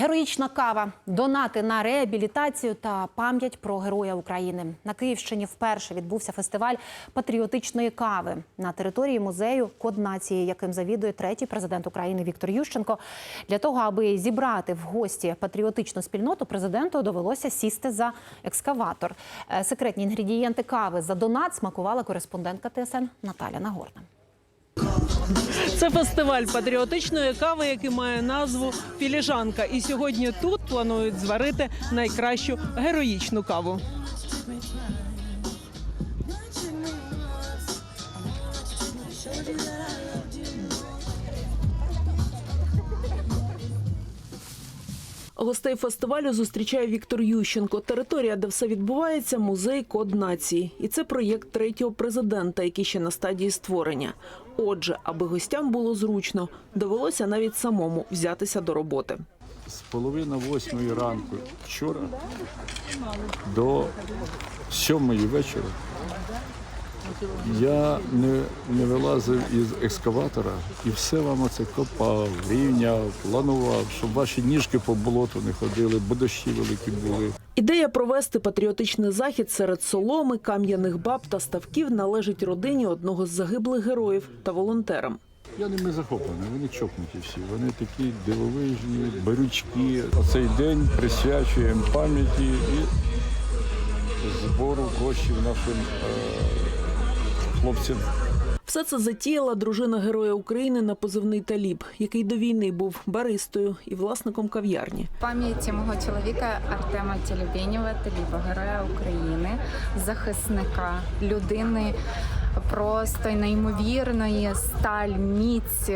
Героїчна кава, донати на реабілітацію та пам'ять про героя України. На Київщині вперше відбувся фестиваль патріотичної кави на території музею Код нації, яким завідує третій президент України Віктор Ющенко. Для того, аби зібрати в гості патріотичну спільноту, президенту довелося сісти за екскаватор. Е, Секретні інгредієнти кави за донат смакувала кореспондентка ТСН Наталя Нагорна. Це фестиваль патріотичної кави, який має назву Філіжанка. І сьогодні тут планують зварити найкращу героїчну каву. Гостей фестивалю зустрічає Віктор Ющенко. Територія, де все відбувається, музей Код нації. І це проєкт третього президента, який ще на стадії створення. Отже, аби гостям було зручно, довелося навіть самому взятися до роботи. з половини восьмої ранку вчора до сьомої вечора я не, не вилазив із екскаватора і все вам оце копав, рівняв, планував, щоб ваші ніжки по болоту не ходили, бо дощі великі були. Ідея провести патріотичний захід серед соломи, кам'яних баб та ставків належить родині одного з загиблих героїв та волонтерам. Я ними захоплений, вони чокнуті всі, вони такі дивовижні, берючки. Оцей день присвячуємо пам'яті і збору коштів нашим е, хлопцям. Все це затіяла дружина Героя України на позивний Таліб, який до війни був баристою і власником кав'ярні. пам'яті мого чоловіка Артема Тілюбєнєва, Таліба, героя України, захисника, людини просто неймовірної, сталь, міць,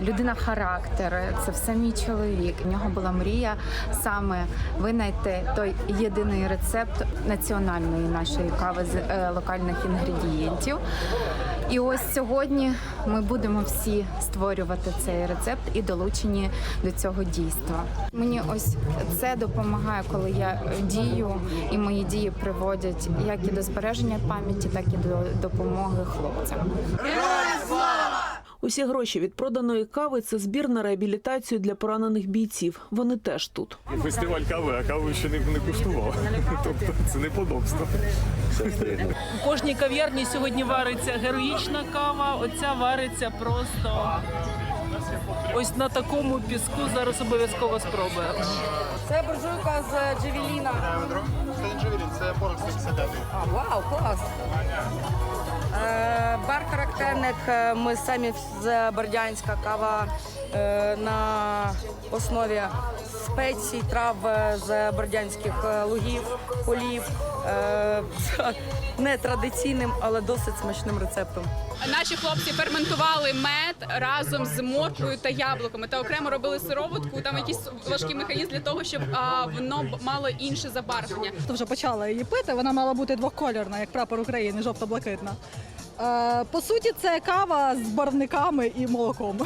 людина характер. Це все мій чоловік. У нього була мрія саме винайти той єдиний рецепт національної нашої кави з е, локальних інгредієнтів. І ось сьогодні ми будемо всі створювати цей рецепт і долучені до цього дійства. Мені ось це допомагає, коли я дію, і мої дії приводять як і до збереження пам'яті, так і до допомоги хлопцям. Усі гроші від проданої кави це збір на реабілітацію для поранених бійців. Вони теж тут. Фестиваль кави, а каву ще не, не куштував. Тобто це неподобство. У кожній кав'ярні сьогодні вариться героїчна кава. Оця вариться просто ось на такому піску. Зараз обов'язково спробуємо. Це буржуйка з Джевеліна. Це не джевелін, це порох 159. А, вау, клас. Характерник. е, Ми самі з Бердянська кава е, на основі спецій, трав е, з бердянських е, лугів, полів. Е, з нетрадиційним, але досить смачним рецептом. Наші хлопці ферментували мед разом з морквою та яблуками та окремо робили сироватку. Там якийсь важкий механізм для того, щоб а, воно мало інше забарвлення. Вже почала її пити, вона мала бути двокольорна, як прапор України, жовто-блакитна. Е, по суті, це кава з барвниками і молоком.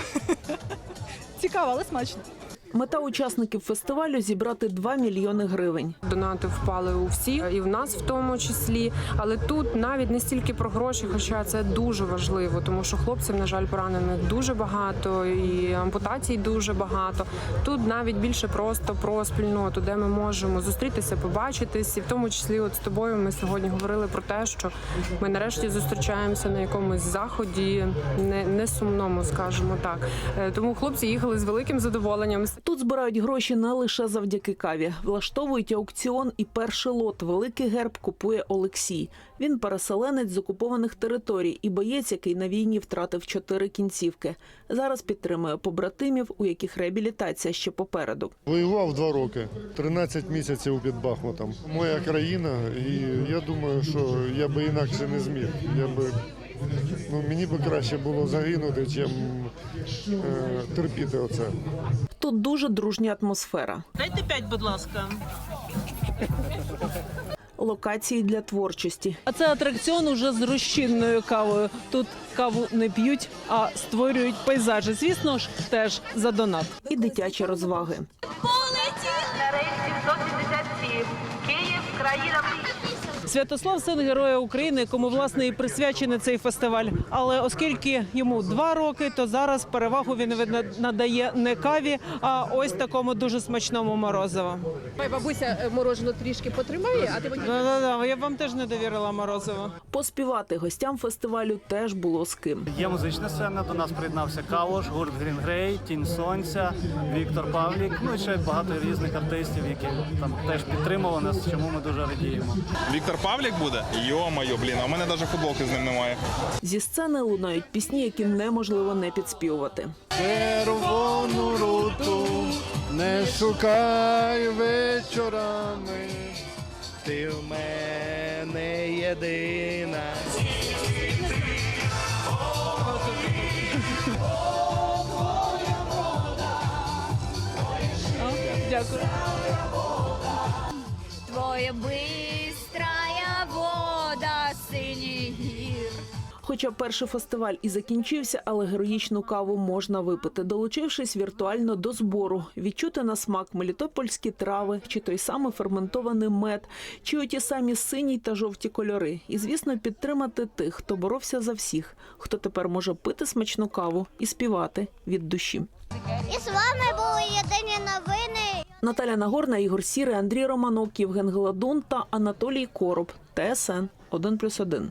Цікаво, але смачно. Мета учасників фестивалю зібрати 2 мільйони гривень. Донати впали у всіх, і в нас в тому числі. Але тут навіть не стільки про гроші, хоча це дуже важливо, тому що хлопців, на жаль, поранених дуже багато, і ампутацій дуже багато. Тут навіть більше просто про спільноту, де ми можемо зустрітися, побачитись, і в тому числі, от з тобою ми сьогодні говорили про те, що ми нарешті зустрічаємося на якомусь заході, не, не сумному, скажімо так. Е, Тому хлопці їхали з великим задоволенням. Тут збирають гроші не лише завдяки каві. Влаштовують аукціон і перший лот Великий герб купує Олексій. Він переселенець з окупованих територій і боєць, який на війні втратив чотири кінцівки. Зараз підтримує побратимів, у яких реабілітація ще попереду. Воював два роки, 13 місяців під Бахмутом. Моя країна, і я думаю, що я би інакше не зміг. Я би, ну, мені би краще було загинути, чим е, терпіти оце. Тут дуже дружня атмосфера. Дайте п'ять, будь ласка. Локації для творчості. А це атракціон уже з розчинною кавою. Тут каву не п'ють, а створюють пейзажі. Звісно ж, теж за донат. І дитячі розваги. На рейсі 177. Київ, країна. Святослав син героя України, якому власне і присвячений цей фестиваль. Але оскільки йому два роки, то зараз перевагу він надає не каві, а ось такому дуже смачному морозиву. Бабуся морожену трішки потримає, а ти Да-да-да, я вам теж не довірила морозиво. Поспівати гостям фестивалю теж було з ким. Є музична сцена, до нас приєднався Калош, гурт Green Grey, Тінь Сонця, Віктор Павлік, ну і ще багато різних артистів, які там теж підтримували нас, чому ми дуже радіємо. Віктор Павлік буде? Йо-моє, блін, а у мене навіть футболки з ним немає. Зі сцени лунають пісні, які неможливо не підспівувати. Червону руту не шукай вечорами. Ти в мене єдина. Дякую. Твоя бистрая Хоча перший фестиваль і закінчився, але героїчну каву можна випити, долучившись віртуально до збору, відчути на смак мелітопольські трави, чи той самий ферментований мед, чи оті самі сині та жовті кольори. І, звісно, підтримати тих, хто боровся за всіх, хто тепер може пити смачну каву і співати від душі. І з вами були єдині новини. Наталя Нагорна, Ігор Сірий, Андрій Романок, Євген Гладун та Анатолій Короб. ТСН 1+,1.